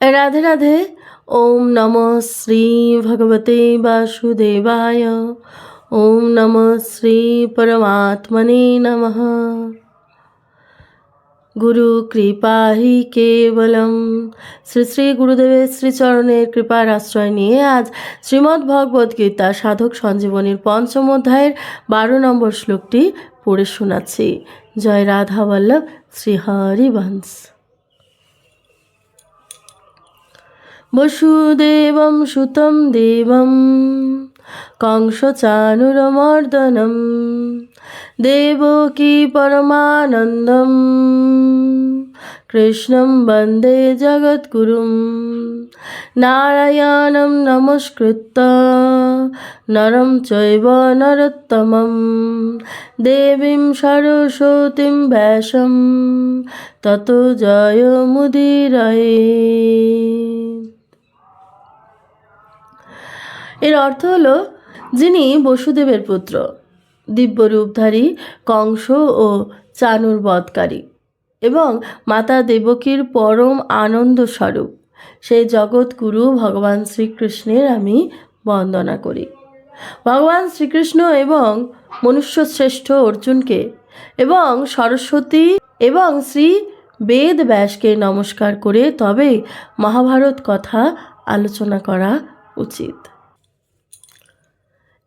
রাধে রাধে, ওম নম শ্রী ভগবতে বাসুদেবায়, ওম নম শ্রী পরমাত্মনে নমঃ। গুরু কৃপা হি কেবলম। শ্রী শ্রী গুরুদেবের শ্রীচরণের কৃপার আশ্রয় নিয়ে আজ শ্রীমদ্ ভগবদ্ গীতা সাধক সঞ্জীবনীর পঞ্চম অধ্যায়ের বারো নম্বর শ্লোকটি পড়ে শোনাচ্ছি। জয় রাধা বল্লভ, শ্রী বসুদেবম সুতম দেবম দেব দেবকী পরমানন্দম কৃষ্ণম বন্দে জগদ্গুরুম নারায়ণম নমস্কৃত নরম চৈব নরোত্তমম দেবীম সরস্বতীম ব্যাসম তত জয় মুদিরয়ে এর অর্থ হলো যিনি বসুদেবের পুত্র, দিব্যরূপধারী, কংস ও চানুর বধকারী এবং মাতা দেবকীর পরম আনন্দ স্বরূপ সেই জগৎগুরু ভগবান শ্রীকৃষ্ণের আমি বন্দনা করি। ভগবান শ্রীকৃষ্ণ এবং মনুষ্য শ্রেষ্ঠ অর্জুনকে এবং সরস্বতী এবং শ্রী বেদ ব্যাসকে নমস্কার করে তবে মহাভারত কথা আলোচনা করা উচিত।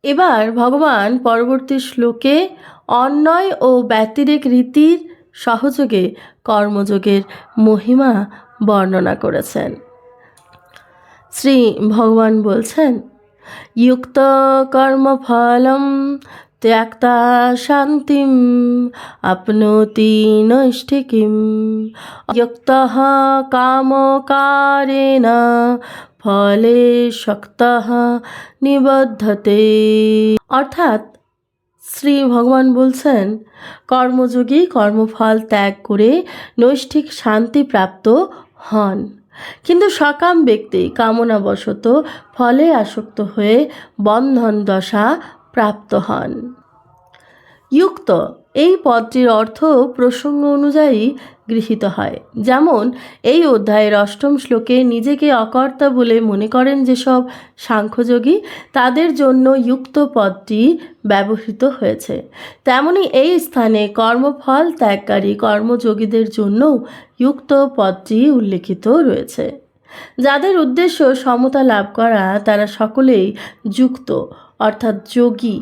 এবার ভগবান পরবর্তী শ্লোকে অন্যয় ও ব্যতিরেক রীতির সহযোগে কর্মযোগের মহিমা বর্ণনা করেছেন। শ্রী ভগবান বলছেন যুক্ত ত্যক্তা শান্তিম, আপনোতি নৈষ্ঠিকিম। যুক্ত কামকারেণ, ফলে শক্ত নিবদ্ধতে। অর্থাৎ শ্রী ভগবান বলছেন, কর্মযোগী কর্মফল ত্যাগ করে নৈষ্ঠিক শান্তি প্রাপ্ত হন। কিন্তু সকাম ব্যক্তি কামনাবশত ফলে আসক্ত হয়ে বন্ধন দশা প্রাপ্ত হন। যুক্ত এই পদটির অর্থ প্রসঙ্গ অনুযায়ী গৃহীত হয়। যেমন, এই অধ্যায়ের অষ্টম শ্লোকে নিজেকে অকর্তা বলে মনে করেন যেসব সাংখ্যযোগী, তাদের জন্য যুক্ত পদটি ব্যবহৃত হয়েছে। তেমনি এই স্থানে কর্মফল ত্যাগকারী কর্মযোগীদের জন্য যুক্ত পদটি উল্লেখিত রয়েছে। যাদের উদ্দেশ্য সমতা লাভ করা, তারা সকলেই যুক্ত অর্থাৎ যোগী।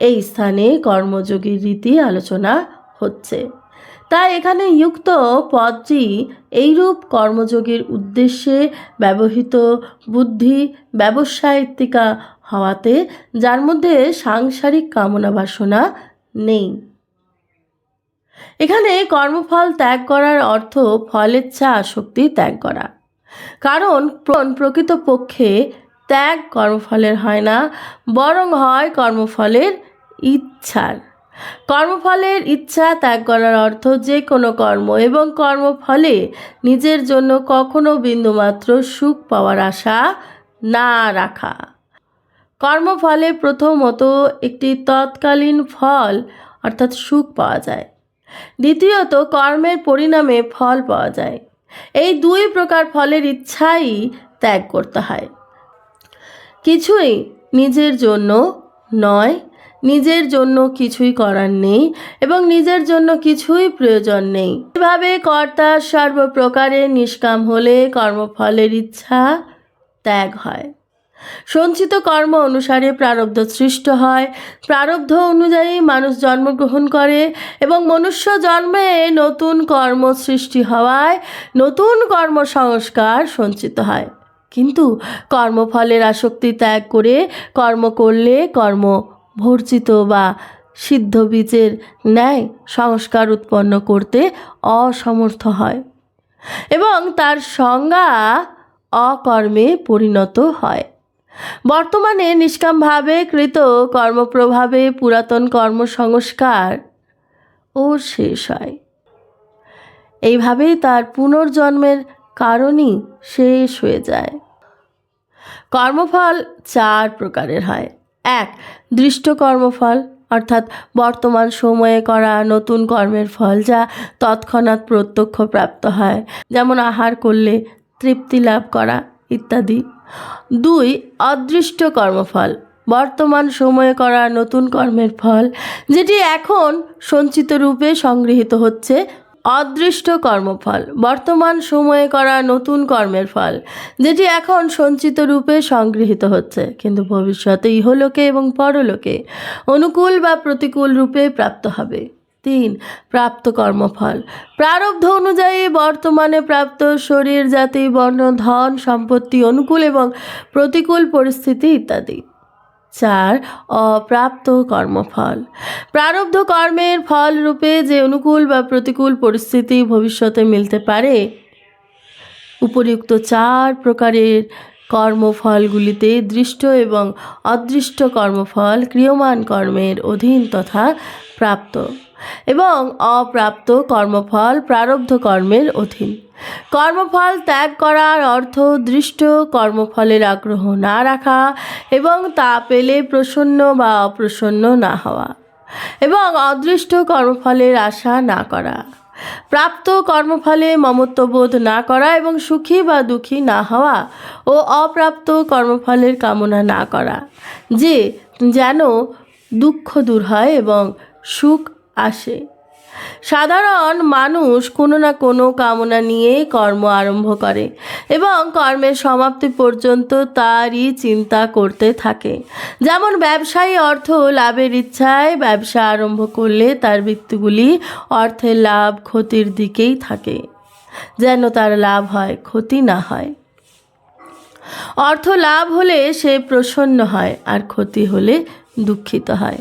এই স্থানে কর্মযোগীর রীতি আলোচনা হচ্ছে। তাই এখানে যুক্ত পদটি এইরূপ কর্মযোগীর উদ্দেশ্যে ব্যবহৃত বুদ্ধি ব্যবসায়িত্বিকা হওয়াতে, যার মধ্যে সাংসারিক কামনা বাসনা নেই। এখানে কর্মফল ত্যাগ করার অর্থ ফলেচ্ছা আসক্তি ত্যাগ করা। কারণ প্রকৃতপক্ষে ত্যাগ কর্মফলের হয় না, বরং হয় কর্মফলের ইচ্ছার। কর্মফলের ইচ্ছা ত্যাগ করার অর্থ যে কোনো কর্ম এবং কর্মফলে নিজের জন্য কখনো বিন্দুমাত্র সুখ পাওয়ার আশা না রাখা। কর্মফলে প্রথমত একটি তৎকালীন ফল, অর্থাৎ সুখ পাওয়া যায়। দ্বিতীয়ত, কর্মের পরিণামে ফল পাওয়া যায়। এই দুই প্রকার ফলের ইচ্ছাই ত্যাগ করতে হয়। কিছুই নিজের জন্য নয়, নিজের জন্য কিছুই করার নেই এবং নিজের জন্য কিছুই প্রয়োজন নেই। এভাবে কর্তা সর্বপ্রকারে নিষ্কাম হলে কর্মফলের ইচ্ছা ত্যাগ হয়। সঞ্চিত কর্ম অনুসারে প্রারব্ধ সৃষ্ট হয়। প্রারব্ধ অনুযায়ী মানুষ জন্মগ্রহণ করে এবং মনুষ্য জন্মে নতুন কর্ম সৃষ্টি হওয়ায় নতুন কর্মসংস্কার সঞ্চিত হয়। কিন্তু কর্মফলের আসক্তি ত্যাগ করে কর্ম করলে কর্ম ভর্জিত বা সিদ্ধ বীজের ন্যায় সংস্কার উৎপন্ন করতে অসমর্থ হয় এবং তার সংজ্ঞা অকর্মে পরিণত হয়। বর্তমানে নিষ্কামভাবে কৃত কর্মপ্রভাবে পুরাতন কর্মসংস্কার ও শেষ হয়। এইভাবেই তার পুনর্জন্মের কারণই শেষ হয়ে যায়। কর্মফল চার প্রকারের হয়। এক, দৃষ্ট কর্মফল, অর্থাৎ বর্তমান সময়ে করা নতুন কর্মের ফল যা তৎক্ষণাৎ প্রত্যক্ষ প্রাপ্ত হয়, যেমন আহার করলে তৃপ্তি লাভ করা ইত্যাদি। দুই, অদৃষ্ট কর্মফল, বর্তমান সময়ে করা নতুন কর্মের ফল, যেটি এখন সঞ্চিত রূপে সংগৃহীত হচ্ছে অদৃষ্ট কর্মফল। বর্তমান সময়ে করা নতুন কর্মের ফল, যেটি এখন সঞ্চিত রূপে সংগৃহীত হচ্ছে। কিন্তু ভবিষ্যতে ইহলোকে এবং পরলোকে অনুকূল বা প্রতিকূল রূপে প্রাপ্ত হবে। তিন, প্রাপ্ত কর্মফল। প্রারব্ধ অনুযায়ী বর্তমানে প্রাপ্ত শরীর, জাতি, বর্ণ, ধন, সম্পত্তি, অনুকূল এবং প্রতিকূল পরিস্থিতি ইত্যাদি। চার অপ্রাপ্ত কর্মফল। প্রারব্ধ কর্মের ফল রূপে যে অনুকূল বা প্রতিকূল পরিস্থিতি ভবিষ্যতে মিলতে পারে, উপরিউক্ত চার প্রকারের কর্মফলগুলিতে দৃষ্ট এবং অদৃষ্ট কর্মফল ক্রিয়মান কর্মের অধীন তথা প্রাপ্ত। এবং অপ্রাপ্ত কর্মফল প্রারব্ধ কর্মের অধীন। কর্মফল ত্যাগ করার অর্থ দৃষ্ট কর্মফলের আগ্রহ না রাখা এবং তা পেলে প্রসন্ন বা অপ্রসন্ন না হওয়া এবং অদৃষ্ট কর্মফলের আশা না করা। প্রাপ্ত কর্মফলে মমত্ববোধ না করা এবং সুখী বা দুঃখী না হওয়া ও অপ্রাপ্ত কর্মফলের কামনা না করা যে যেন দুঃখ দূর হয় এবং সুখ আসে। সাধারণ মানুষ কোনো না কোনো কামনা নিয়ে কর্ম আরম্ভ করে এবং কর্মের সমাপ্তি পর্যন্ত তারই চিন্তা করতে থাকে। যেমন ব্যবসায়ী অর্থ লাভের ইচ্ছায় ব্যবসা আরম্ভ করলে তার বৃত্তিগুলি অর্থের লাভ ক্ষতির দিকেই থাকে, যেন তার লাভ হয়, ক্ষতি না হয়। অর্থ লাভ হলে সে প্রসন্ন হয় আর ক্ষতি হলে দুঃখিত হয়।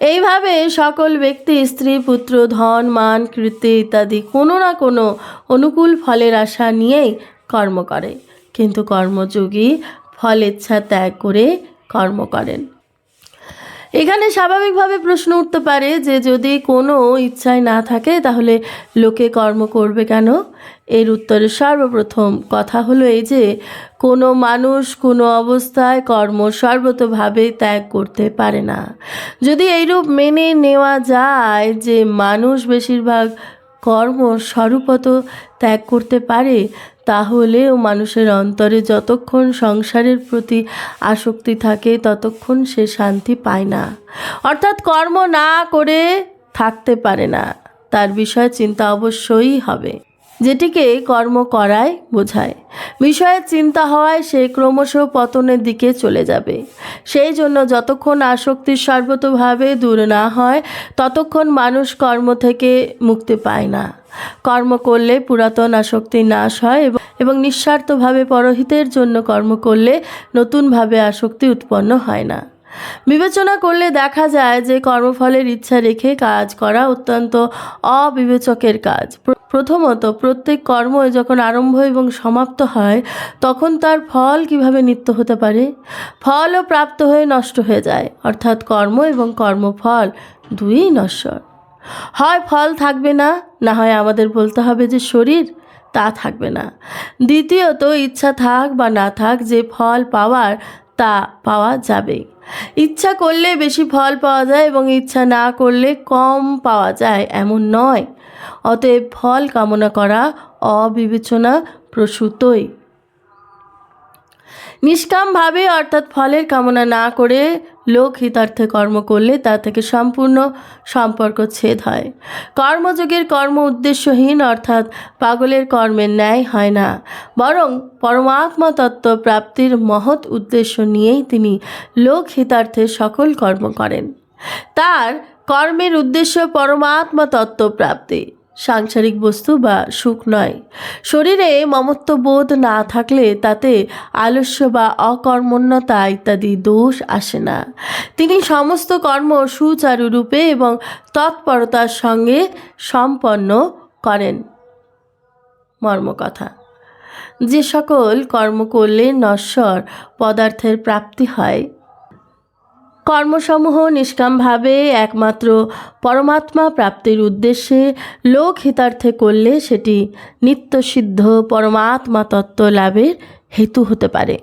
এইভাবে সকল ব্যক্তি, স্ত্রী, পুত্র, ধন, মান কৃত্তি ইত্যাদি কোনো না কোনো অনুকূল ফলের আশা নিয়েই কর্ম করে। কিন্তু কর্মযোগী ফলেচ্ছা ত্যাগ করে কর্ম করেন। এখানে স্বাভাবিকভাবে প্রশ্ন উঠতে পারে যে যদি কোনো ইচ্ছাই না থাকে, তাহলে লোকে কর্ম করবে কেন? এর উত্তরে সর্বপ্রথম কথা হলো এই যে, কোনো মানুষ কোনো অবস্থায় কর্ম সর্বতভাবে ত্যাগ করতে পারে না। যদি এইরূপ মেনে নেওয়া যায় যে মানুষ বেশিরভাগ কর্ম স্বরূপত ত্যাগ করতে পারে তাহলেও মানুষের অন্তরে যতক্ষণ সংসারের প্রতি আসক্তি থাকে, ততক্ষণ সে শান্তি পায় না। অর্থাৎ কর্ম না করে থাকতে পারে না। তার বিষয়ে চিন্তা অবশ্যই হবে। যেটিকে কর্ম করায়, বোঝায়। বিষয়ের চিন্তা হওয়ায় সে ক্রমশ পতনের দিকে চলে যাবে। সেই জন্য যতক্ষণ আসক্তি সর্বতভাবে দূর না হয়, ততক্ষণ মানুষ কর্ম থেকে মুক্তি পায় না। কর্ম করলে পুরাতন আসক্তি নাশ হয় এবং নিঃস্বার্থভাবে পরহিতের জন্য কর্ম করলে নতুনভাবে আসক্তি উৎপন্ন হয় না। বিবেচনা করলে দেখা যায় যে কর্মফলের ইচ্ছা রেখে কাজ করা অত্যন্ত অবিবেচকের কাজ। প্রথমত প্রত্যেক কর্মই যখন আরম্ভ এবং সমাপ্ত হয়, তখন তার ফল কীভাবে নিত্য হতে পারে? ফলও প্রাপ্ত হয়ে নষ্ট হয়ে যায়, অর্থাৎ কর্ম এবং কর্মফল দুই নশ্বর। হয় ফল থাকবে না না হয় আমাদের বলতে হবে যে শরীর, তা থাকবে না। দ্বিতীয়ত, ইচ্ছা থাক বা না থাক, যে ফল পাওয়ার, তা পাওয়া যাবে ইচ্ছা করলে বেশি ফল পাওয়া যায় এবং ইচ্ছা না করলে কম পাওয়া যায়, এমন নয়। অতএব ফল কামনা করা অবিবেচনা প্রসূতই। নিষ্কামভাবে অর্থাৎ ফলের কামনা না করে লোক হিতার্থে কর্ম করলে তা থেকে সম্পূর্ণ সম্পর্ক ছেদ হয়। কর্মযোগের কর্ম উদ্দেশ্যহীন অর্থাৎ পাগলের কর্মের ন্যায় হয় না। বরং পরমাত্মা তত্ত্ব প্রাপ্তির মহৎ উদ্দেশ্য নিয়েই তিনি লোক হিতার্থে সকল কর্ম করেন। তার কর্মের উদ্দেশ্য পরমাত্মা তত্ত্ব প্রাপ্তি। সাংসারিক বস্তু বা সুখ নয়। শরীরে মমত্ব বোধ না থাকলে তাতে আলস্য বা অকর্মণ্যতা ইত্যাদি দোষ আসে না। তিনি সমস্ত কর্ম সুচারুরূপে এবং তৎপরতার সঙ্গে সম্পন্ন করেন। মর্মকথা। যে সকল কর্ম করলে নশ্বর পদার্থের প্রাপ্তি হয় কর্মসমূহ নিষ্কামভাবে একমাত্র পরমাত্মা প্রাপ্তির উদ্দেশ্যে লোক হিতার্থে করলে সেটি নিত্যসিদ্ধ পরমাত্মা তত্ত্ব লাভের হেতু হতে পারে।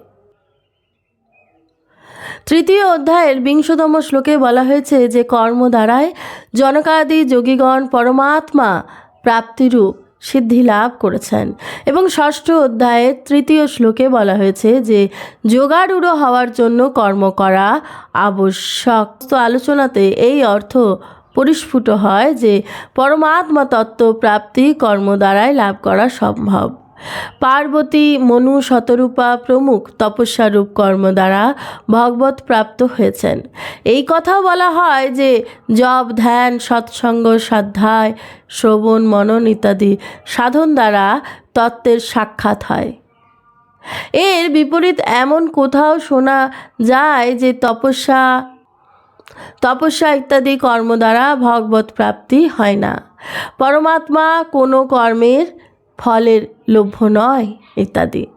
তৃতীয় অধ্যায়ের বিংশতম শ্লোকে বলা হয়েছে যে কর্ম দ্বারায় জনকাদি যোগীগণ পরমাত্মা প্রাপ্তিরূপ সিদ্ধি লাভ করেছেন। এবং ষষ্ঠ অধ্যায়ে তৃতীয় শ্লোকে বলা হয়েছে যে, যোগারূঢ় হওয়ার জন্য কর্ম করা আবশ্যক। তো আলোচনাতে এই অর্থ পরিস্ফুট হয় যে, পরমাত্মা তত্ত্ব প্রাপ্তি কর্ম দ্বারাই লাভ করা সম্ভব। পার্বতী মনু শতরূপা প্রমুখ তপস্যারূপ কর্ম দ্বারা ভগবত প্রাপ্ত হয়েছেন। এই কথাও বলা হয় যে জব ধ্যান, সৎসঙ্গ, সাধ্যায়, শ্রবণ, মনন ইত্যাদি সাধন দ্বারা তত্ত্বের সাক্ষাৎ হয়। এর বিপরীত এমন কোথাও শোনা যায় যে তপস্যা তপস্যা ইত্যাদি কর্ম দ্বারা ভগবত প্রাপ্তি হয় না। পরমাত্মা কোনো কর্মের ফলের লভ্য নয় ইত্যাদি।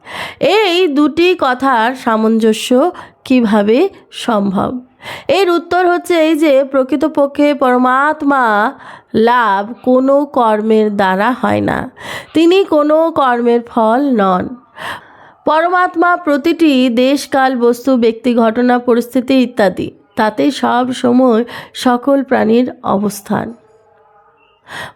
এই দুটি কথার সামঞ্জস্য কীভাবে সম্ভব? এর উত্তর হচ্ছে এই যে, প্রকৃতপক্ষে পরমাত্মা লাভ কোনো কর্মের দ্বারা হয় না। তিনি কোনো কর্মের ফল নন। পরমাত্মা প্রতিটি দেশকাল, বস্তু, ব্যক্তি, ঘটনা, পরিস্থিতি ইত্যাদি, তাতে সব সময় সকল প্রাণীর অবস্থান।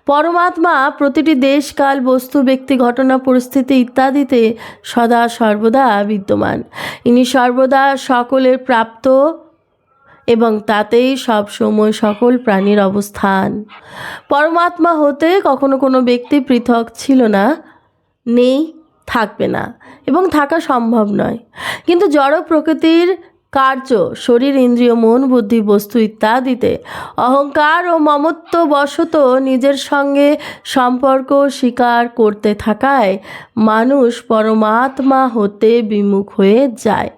পরমাত্মা প্রতিটি দেশকাল বস্তু, ব্যক্তি, ঘটনা, পরিস্থিতি ইত্যাদিতে সদা সর্বদা বিদ্যমান। ইনি সর্বদা সকলের প্রাপ্ত এবং তাতেই সব সময় সকল প্রাণীর অবস্থান। পরমাত্মা হতে কখনো কোনো ব্যক্তি পৃথক ছিল না, নেই, থাকবে না এবং থাকা সম্ভব নয়। কিন্তু জড় প্রকৃতির কার্য, শরীর, ইন্দ্রিয়, মন, বুদ্ধি, বস্তু ইত্যাদিতে। অহংকার ও মমত্ব বশত নিজের সঙ্গে সম্পর্ক স্বীকার করতে থাকায় মানুষ পরমাত্মা হতে বিমুখ হয়ে যায়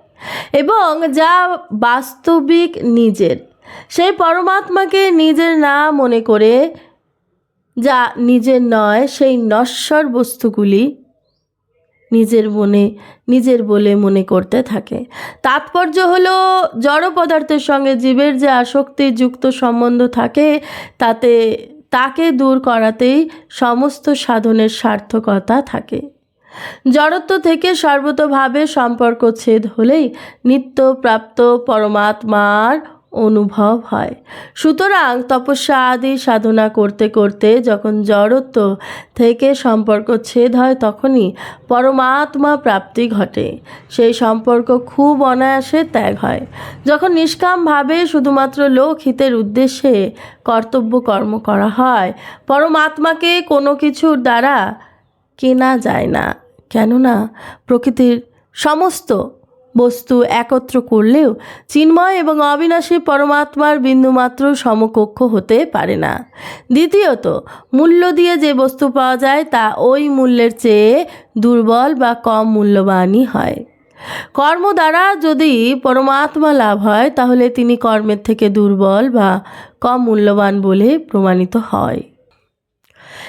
এবং যা বাস্তবিক নিজের, সেই পরমাত্মাকে নিজের না মনে করে, যা নিজের নয়, সেই নশ্বর বস্তুগুলি নিজের মনে, নিজের বলে মনে করতে থাকে। তাৎপর্য হলো, জড় পদার্থের সঙ্গে জীবের যে আসক্তি যুক্ত সম্বন্ধ থাকে, তাতে, তাকে দূর করাতেই সমস্ত সাধনের সার্থকতা থাকে। জড়ত্ব থেকে সর্বতভাবে সম্পর্ক ছেদ হলেই নিত্য প্রাপ্ত পরমাত্মার অনুভব হয়। সুতরাং তপস্যা আদি সাধনা করতে করতে যখন জড়ত্ব থেকে সম্পর্ক ছেদ হয়, তখনই পরমাত্মা প্রাপ্তি ঘটে। সেই সম্পর্ক খুব অনায়াসে ত্যাগ হয়। যখন নিষ্কামভাবে শুধুমাত্র লোকহিতের উদ্দেশ্যে কর্তব্য কর্ম করা হয়, পরমাত্মাকে কোনো কিছুর দ্বারা কেনা যায় না। কেননা প্রকৃতির সমস্ত বস্তু একত্র করলেও চিন্ময় এবং অবিনাশী পরমাত্মার বিন্দুমাত্র সমকক্ষ হতে পারে না। দ্বিতীয়ত, মূল্য দিয়ে যে বস্তু পাওয়া যায় তা ওই মূল্যের চেয়ে দুর্বল বা কম মূল্যবানই হয়। কর্ম দ্বারা যদি পরমাত্মা লাভ হয়, তাহলে তিনি কর্মের থেকে দুর্বল বা কম মূল্যবান বলে প্রমাণিত হয়।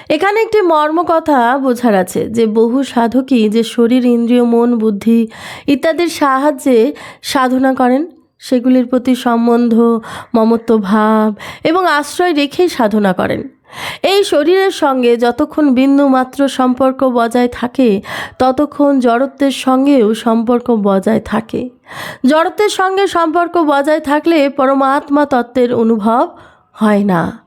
এখানে একটি মর্ম কথা বোঝার আছে, যে বহু সাধকই যে শরীর, ইন্দ্রিয়, মন, বুদ্ধি ইত্যাদির সাহায্যে সাধনা করেন, সেগুলির প্রতি সম্বন্ধ, মমত্ব ভাব এবং আশ্রয় রেখেই সাধনা করেন। এই শরীরের সঙ্গে যতক্ষণ বিন্দু মাত্র সম্পর্ক বজায় থাকে, ততক্ষণ জড়ত্বের সঙ্গেও সম্পর্ক বজায় থাকে। জড়ত্বের সঙ্গে সম্পর্ক বজায় থাকলে পরমাত্মা তত্ত্বের অনুভব হয় না।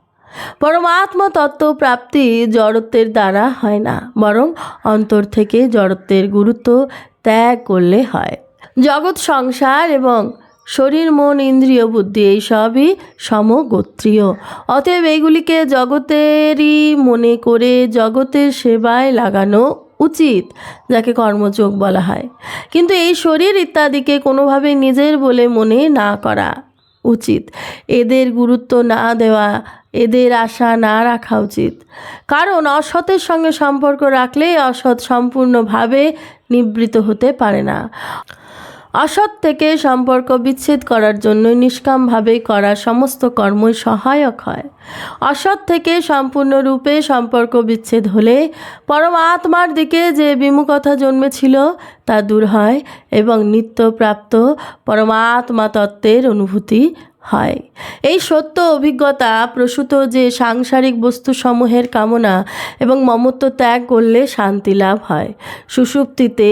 পরমাত্মা তত্ত্ব প্রাপ্তি জড়ত্বের দ্বারা হয় না, বরং অন্তর থেকে জড়ত্বের গুরুত্ব ত্যাগ করলে হয়। জগৎ সংসার এবং শরীর, মন, ইন্দ্রিয়, বুদ্ধি এই সবই সমগোত্রীয়। অতএব এইগুলিকে জগতেরই মনে করে জগতের সেবায় লাগানো উচিত, যাকে কর্মযোগ বলা হয়। কিন্তু এই শরীর ইত্যাদিকে কোনোভাবে নিজের বলে মনে না করা উচিত। এদের গুরুত্ব না দেওয়া এদের আশা না রাখা উচিত। কারণ অসতের সঙ্গে সম্পর্ক রাখলে অসৎ সম্পূর্ণভাবে নিবৃত হতে পারে না। অসৎ থেকে সম্পর্ক বিচ্ছেদ করার জন্য নিষ্কামভাবে করা সমস্ত কর্মই সহায়ক হয়। অসৎ থেকে সম্পূর্ণরূপে সম্পর্ক বিচ্ছেদ হলে পরমাত্মার দিকে যে বিমুখতা জন্মেছিল তা দূর হয় এবং নিত্যপ্রাপ্ত পরমাত্মা তত্ত্বের অনুভূতি হয়। এই সত্য অভিজ্ঞতা প্রসূত যে সাংসারিক বস্তুসমূহের কামনা এবং মমত্ব ত্যাগ করলে শান্তি লাভ হয়। সুষুপ্তিতে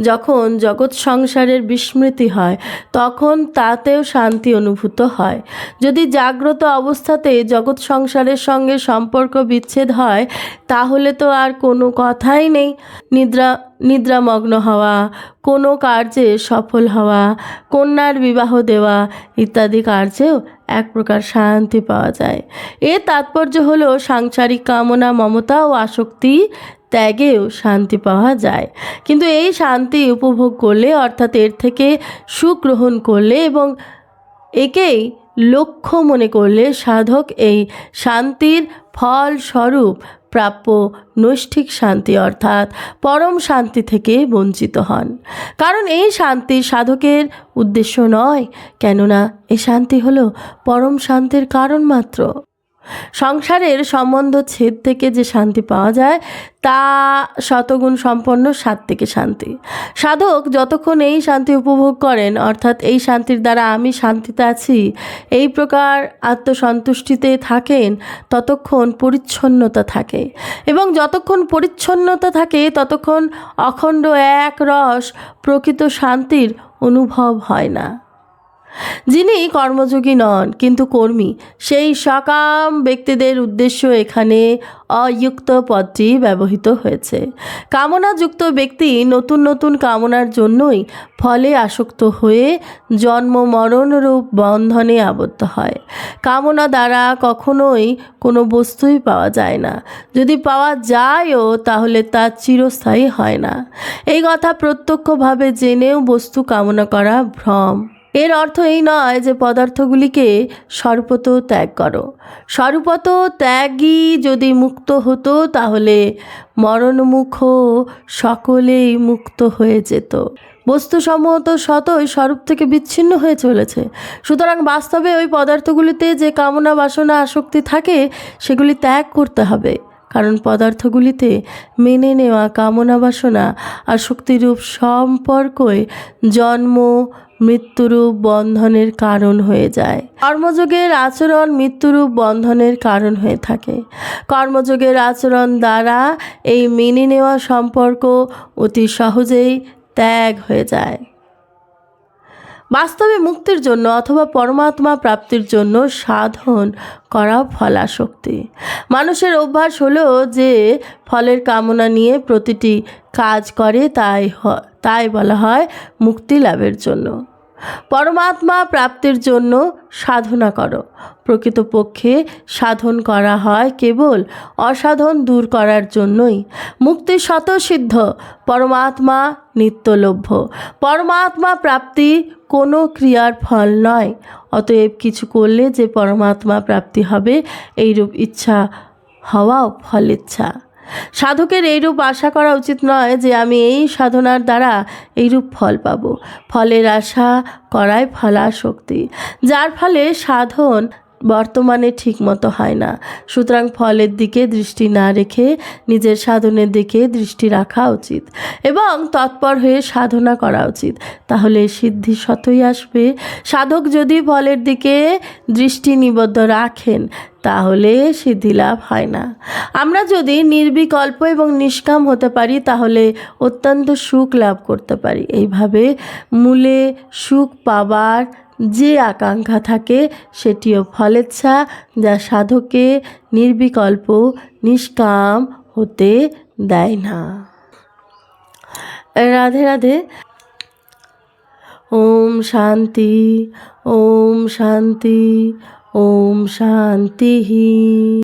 যখন জগৎ সংসারের বিস্মৃতি হয়, তখন তাতেও শান্তি অনুভূত হয়। যদি জাগ্রত অবস্থাতে জগৎ সংসারের সঙ্গে সম্পর্ক বিচ্ছেদ হয়, তাহলে তো আর কোনো কথাই নেই। নিদ্রা নিদ্রামগ্ন হওয়া, কোনো কার্যে সফল হওয়া, কন্যার বিবাহ দেওয়া ইত্যাদি কার্যেও এক প্রকার শান্তি পাওয়া যায়। এর তাৎপর্য হলো সাংসারিক কামনা, মমতা ও আসক্তি ত্যাগেও শান্তি পাওয়া যায়। কিন্তু এই শান্তি উপভোগ করলে, অর্থাৎ এর থেকে সুখ গ্রহণ করলে এবং একেই লক্ষ্য মনে করলে সাধক এই শান্তির ফলস্বরূপ প্রাপ্য নৈষ্ঠিক শান্তি অর্থাৎ পরম শান্তি থেকে বঞ্চিত হন। কারণ এই শান্তি সাধকের উদ্দেশ্য নয়, কেননা এই শান্তি হলো পরম শান্তির কারণ মাত্র। সংসারের সম্বন্ধ ছেদ থেকে যে শান্তি পাওয়া যায়, তা শতগুণ সম্পন্ন সাত্ত্বিকে শান্তি। সাধক যতক্ষণ এই শান্তি উপভোগ করেন, অর্থাৎ এই শান্তির দ্বারা আমি শান্তিতে আছি, এই প্রকার আত্মসন্তুষ্টিতে থাকেন, ততক্ষণ পরিচ্ছন্নতা থাকে। এবং যতক্ষণ পরিচ্ছন্নতা থাকে, ততক্ষণ অখণ্ড এক রস প্রকৃত শান্তির অনুভব হয় না। যিনি কর্মযোগী নন, কিন্তু কর্মী, সেই সকাম ব্যক্তিদের উদ্দেশ্য এখানে অযুক্ত পদটি ব্যবহৃত হয়েছে। কামনাযুক্ত ব্যক্তি নতুন নতুন কামনার জন্যই ফলে আসক্ত হয়ে জন্ম মরণরূপ বন্ধনে আবদ্ধ হয়। কামনা দ্বারা কখনোই কোনো বস্তুই পাওয়া যায় না। যদি পাওয়া যায়ও, তাহলে তা চিরস্থায়ী হয় না। এই কথা প্রত্যক্ষভাবে জেনেও বস্তু কামনা করা ভ্রম। এর অর্থ এই নয় যে পদার্থগুলিকে স্বরূপত ত্যাগ করো। স্বরূপত ত্যাগই যদি মুক্ত হতো, তাহলে মরণমুখ সকলেই মুক্ত হয়ে যেত। বস্তুসমূহ তো শতই স্বরূপ থেকে বিচ্ছিন্ন হয়ে চলেছে। সুতরাং বাস্তবে ওই পদার্থগুলিতে যে কামনা, বাসনা, আসক্তি থাকে, সেগুলি ত্যাগ করতে হবে। কারণ পদার্থগুলিতে মেনে নেওয়া, কামনা, বাসনা, আসক্তিরূপ সম্পর্কই জন্ম মৃত্যুরূপ বন্ধনের কারণ হয়ে যায়। কর্মযোগের আচরণ মৃত্যুরূপ বন্ধনের কারণ হয়ে থাকে। কর্মযোগের আচরণ দ্বারা এই মেনে নেওয়া সম্পর্ক অতি সহজেই ত্যাগ হয়ে যায়। বাস্তবে মুক্তির জন্য অথবা পরমাত্মা প্রাপ্তির জন্য সাধন করা ফলাশক্তি। মানুষের অভ্যাস হলো যে ফলের কামনা নিয়ে প্রতিটি কাজ করে, তাই তাই বলা হয় মুক্তি লাভের জন্য। পরমাত্মা প্রাপ্তির জন্য সাধনা করো। প্রকৃতপক্ষে সাধন করা হয় কেবল অসাধন দূর করার জন্যই। মুক্তি স্বতঃসিদ্ধ, পরমাত্মা নিত্যলভ্য। পরমাত্মা প্রাপ্তি কোনো ক্রিয়ার ফল নয়। অতএব কিছু করলে যে পরমাত্মা প্রাপ্তি হবে, এইরূপ ইচ্ছা হওয়াও ফল ইচ্ছা। সাধকের এইরূপ আশা করা উচিত নয় যে আমি এই সাধনার দ্বারা এইরূপ ফল পাব। ফলের আশা করাই ফলাশক্তি। যার ফলে সাধন বর্তমানে ঠিকমতো হয় না। সুতরাং ফলের দিকে দৃষ্টি না রেখে নিজের সাধনের দিকে দৃষ্টি রাখা উচিত এবং তৎপর হয়ে সাধনা করা উচিত। তাহলে সিদ্ধি শতই আসবে। সাধক যদি ফলের দিকে দৃষ্টি নিবদ্ধ রাখেন, তাহলে সিদ্ধি লাভ হয় না। আমরা যদি নির্বিকল্প এবং নিষ্কাম হতে পারি, তাহলে অত্যন্ত সুখ লাভ করতে পারি। এইভাবে মূলে সুখ পাবার যে আকাঙ্ক্ষা থাকে সেটিও ফলেচ্ছা যা সাধকে নির্বিকল্প, নিষ্কাম হতে দেয় না। রাধে রাধে। ওম শান্তি ওম শান্তি ওম শান্তি।